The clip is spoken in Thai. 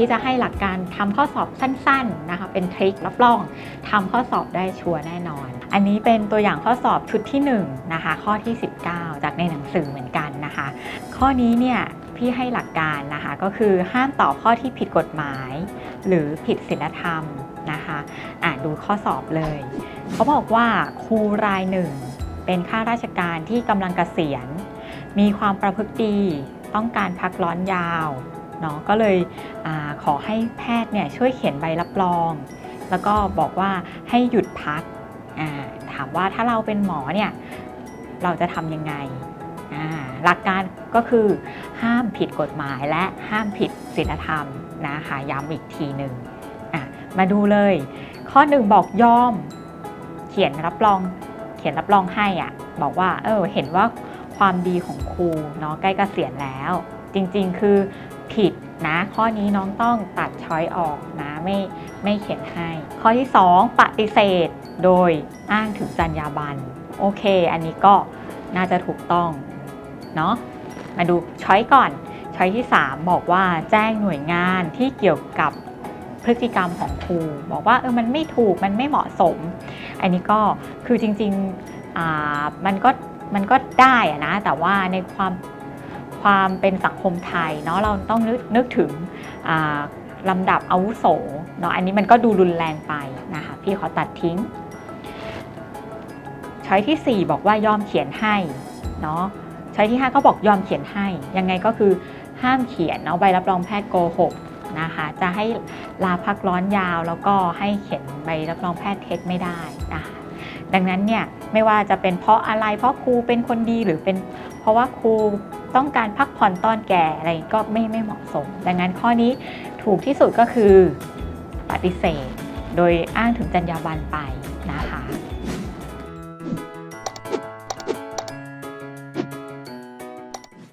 ที่จะให้หลักการทำข้อสอบสั้นๆนะคะเป็นทริครับรองทำข้อสอบได้ชัวร์แน่นอน อันนี้เป็นตัวอย่างข้อสอบชุดที่1นะคะข้อที่ 19 จากในหนังสือเหมือนกันนะคะ ข้อนี้เนี่ยพี่ให้หลักการนะคะก็คือห้ามตอบข้อที่ผิดกฎหมาย หรือผิดศีลธรรมนะคะอ่านดูข้อสอบเลย เขาบอกว่าครูรายหนึ่งเป็นข้าราชการที่กำลังเกษียณ มีความประพฤติดีต้องการพักร้อนยาว เนาะก็เลยอขอให้แพทย์เนี่ยช่วยเขียนใบรับรอง แล้วก็บอกว่าให้หยุดพัก ถามว่าถ้าเราเป็นหมอเนี่ยเราจะทำยังไง หลักการก็คือห้ามผิดกฎหมายและห้ามผิดศีลธรรมนะคะย้ำอีกทีหนึ่งมาดูเลย ข้อหนึ่งบอกยอม เขียนรับรองเขียนรับรองให้อะบอกว่าเออเห็นว่าความดีของครูเนาะใกล้เกษียณแล้ว จริงๆ คือ ผิดนะข้อนี้น้องต้องตัดช้อยออกนะไม่ไม่เขียนให้ ข้อที่ 2 ปฏิเสธโดยอ้างถึงจรรยาบรรณโอเค อันนี้ก็น่าจะถูกต้องเนาะมาดูช้อยก่อน ช้อยที่ 3 บอกว่าแจ้งหน่วยงานที่เกี่ยวกับพฤติกรรมของครู บอกว่าเออมันไม่ถูกมันไม่เหมาะสม อันนี้ก็คือจริงๆมันก็มันก็ได้อะนะแต่ว่าในความ ความเป็นสังคมไทยเนาะเราต้องนึกนึกถึงลำดับอาวุโสเนาะอันนี้มันก็ดูรุนแรงไปนะคะพี่ขอตัดทิ้ง ช้อยทีสี่ 4 บอกว่ายอมเขียนให้เนาะช้อยที่ 5 ก็บอกยอมเขียนให้ ยังไงก็คือห้ามเขียนเนาะใบรับรองแพทย์โกหกนะคะจะให้ลาพักร้อนยาวแล้วก็ให้เขียนใบรับรองแพทย์เท็จไม่ได้นะคะดังนั้นเนี่ยไม่ว่าจะเป็นเพราะอะไรเพราะครูเป็นคนดีหรือเป็นเพราะว่าครู ต้องการพักผ่อนตอนแก่อะไรก็ไม่ไม่เหมาะสม ดังนั้นข้อนี้ถูกที่สุดก็คือปฏิเสธ โดยอ้างถึงจรรยาบรรณไป